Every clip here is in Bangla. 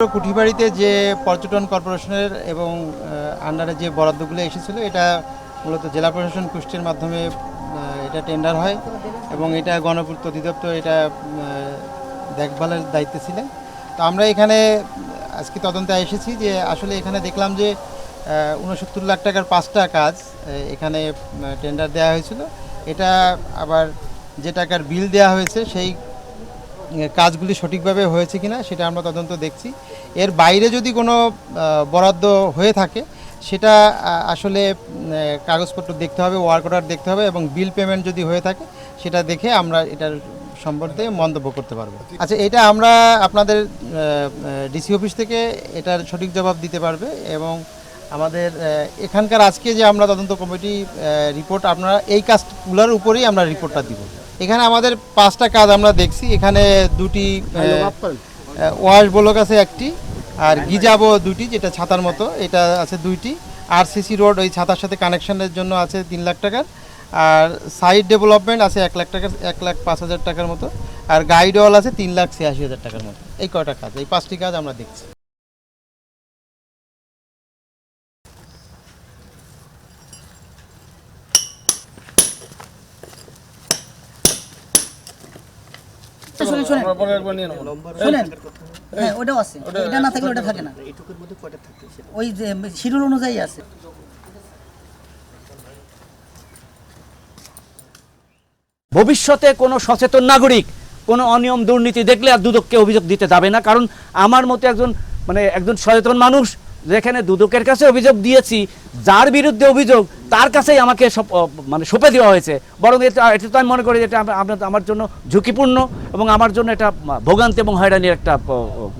কুঠিবাড়িতে যে পর্যটন কর্পোরেশনের এবং আন্ডারে যে বরাদ্দগুলো এসেছিল, এটা মূলত জেলা প্রশাসন কুষ্টির মাধ্যমে এটা টেন্ডার হয় এবং এটা গণপূর্ত অধিদপ্তর এটা দেখভালের দায়িত্বে ছিলেন। তো আমরা এখানে, আজকে তদন্তে এসেছি যে আসলে এখানে দেখলাম যে উনসত্তর লাখ টাকার পাঁচটা কাজ এখানে টেন্ডার দেওয়া হয়েছিল। এটা আবার যে টাকার বিল দেওয়া হয়েছে, সেই কাজগুলি সঠিকভাবে হয়েছে কিনা সেটা আমরা তদন্ত দেখছি। এর বাইরে যদি কোনো বরাদ্দ হয়ে থাকে, সেটা আসলে কাগজপত্র দেখতে হবে, ওয়ার্ক অর্ডার দেখতে হবে এবং বিল পেমেন্ট যদি হয়ে থাকে, সেটা দেখে আমরা এটার সম্বন্ধে মন্তব্য করতে পারব। আচ্ছা এটা আমরা আপনাদের ডিসি অফিস থেকে এটার সঠিক জবাব দিতে পারবে এবং আমাদের এখানকার আজকে যে আমরা তদন্ত কমিটি রিপোর্ট, আপনারা এই কাজগুলোর উপরেই আমরা রিপোর্টটা দিব। এখানে আমাদের পাঁচটা কাজ আমরা দেখছি। এখানে দুটি ওয়াশ ব্লক আছে একটি আর গিজাবো দুটি যেটা ছাতার মতো এটা আছে দুইটি। আর সিসি রোড ওই ছাতার সাথে কানেকশনের জন্য আছে তিন লাখ টাকার। আর সাইড ডেভেলপমেন্ট আছে এক লাখ টাকার এক লাখ পাঁচ হাজার টাকার মতো। আর গাইড ওয়াল আছে তিন লাখ ছিয়াশি হাজার টাকার মতো। এই কয়টা কাজ? এই পাঁচটি কাজ আমরা দেখছি। শোনেন শোনেন। শোনেন। হ্যাঁ ওটাও আছে। এটা না থাকলে ওটা থাকে না। ওই যে শিডিউল অনুযায়ী আছে। ভবিষ্যতে কোনো সচেতন নাগরিক কোনো অনিয়ম দুর্নীতি দেখলে আর দুদককে অভিযোগ দিতে যাবে না। কারণ আমার মতো একজন মানে একজন সচেতন মানুষ যেখানে দুদকের কাছে অভিযোগ দিয়েছি যার বিরুদ্ধে অভিযোগ তার কাছেই আমাকে অ, মানে সঁপে দেওয়া হয়েছে। বরং এটা এটা তো আমি মনে করি এটা আপনার- আমার জন্য ঝুঁকিপূর্ণ এবং আমার জন্য এটা ভোগান্তি এবং হয়রানির একটা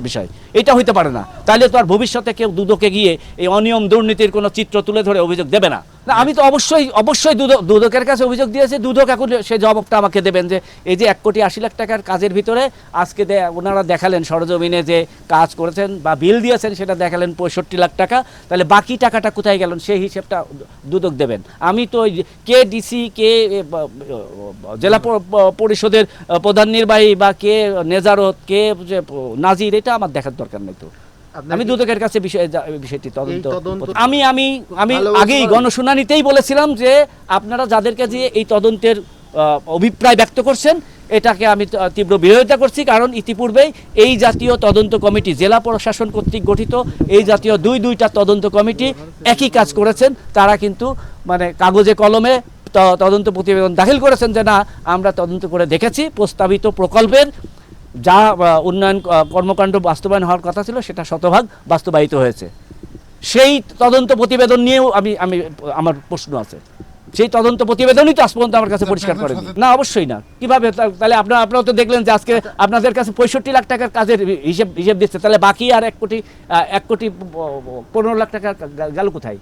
বিষয়। এটা হইতে পারে না। তাহলে তো আর ভবিষ্যতে কেউ দুদকে গিয়ে এই অনিয়ম দুর্নীতির কোনো চিত্র তুলে ধরে অভিযোগ দেবে না। না আমি তো অবশ্যই অবশ্যই দুদক দুদকের কাছে অভিযোগ দিয়েছি। দুদক এখন সে জবাবটা আমাকে দেবেন যে এই যে এক কোটি আশি লাখ টাকার কাজের ভিতরে আজকে ওনারা দেখালেন সরজমিনে যে কাজ করেছেন বা বিল দিয়েছেন সেটা দেখালেন পঁয়ষট্টি লাখ টাকা। তাহলে বাকি টাকাটা কোথায় গেলেন সেই হিসেবটা দুদক দেবেন। আমি তো কে ডিসি কে জেলা পরিষদের প্রধান নির্বাহী বা কে নেজারত কে নাজির এটা আমার দেখার দরকার নেই তো। আমি দুদকের কাছে বিষয় বিষয়টি তদন্ত আমি আমি আমি আগেই গণশুনানিতেই বলেছিলাম যে আপনারা যাদেরকে দিয়ে এই তদন্তের অভিপ্রায় ব্যক্ত করছেন এটাকে আমি তীব্র বিরোধিতা করছি, কারণ ইতিপূর্বেই এই জাতীয় তদন্ত কমিটি, জেলা প্রশাসন কর্তৃক গঠিত এই জাতীয় দুই দুইটা তদন্ত কমিটি একই কাজ করেছেন। তারা কিন্তু মানে কাগজে কলমে তদন্ত প্রতিবেদন দাখিল করেছেন যে না, আমরা তদন্ত করে দেখেছি, প্রস্তাবিত প্রকল্পের যা উন্নয়ন কর্মকাণ্ড বাস্তবায়ন হওয়ার কথা ছিল, সেটা শতভাগ বাস্তবায়িত হয়েছে। সেই তদন্ত প্রতিবেদন নিয়েও আমি আমি, আমার প্রশ্ন আছে। সেই তদন্ত প্রতিবেদনই তো আজ পর্যন্ত আমার কাছে পরিষ্কার করেন। না অবশ্যই না। কীভাবে তাহলে আপনারা আপনারা তো দেখলেন যে আজকে আপনাদের কাছে পঁয়ষট্টি লাখ টাকার কাজের হিসেব হিসেব দিচ্ছে। তাহলে বাকি আর এক কোটি এক কোটি পনেরো লাখ টাকা গেল কোথায়?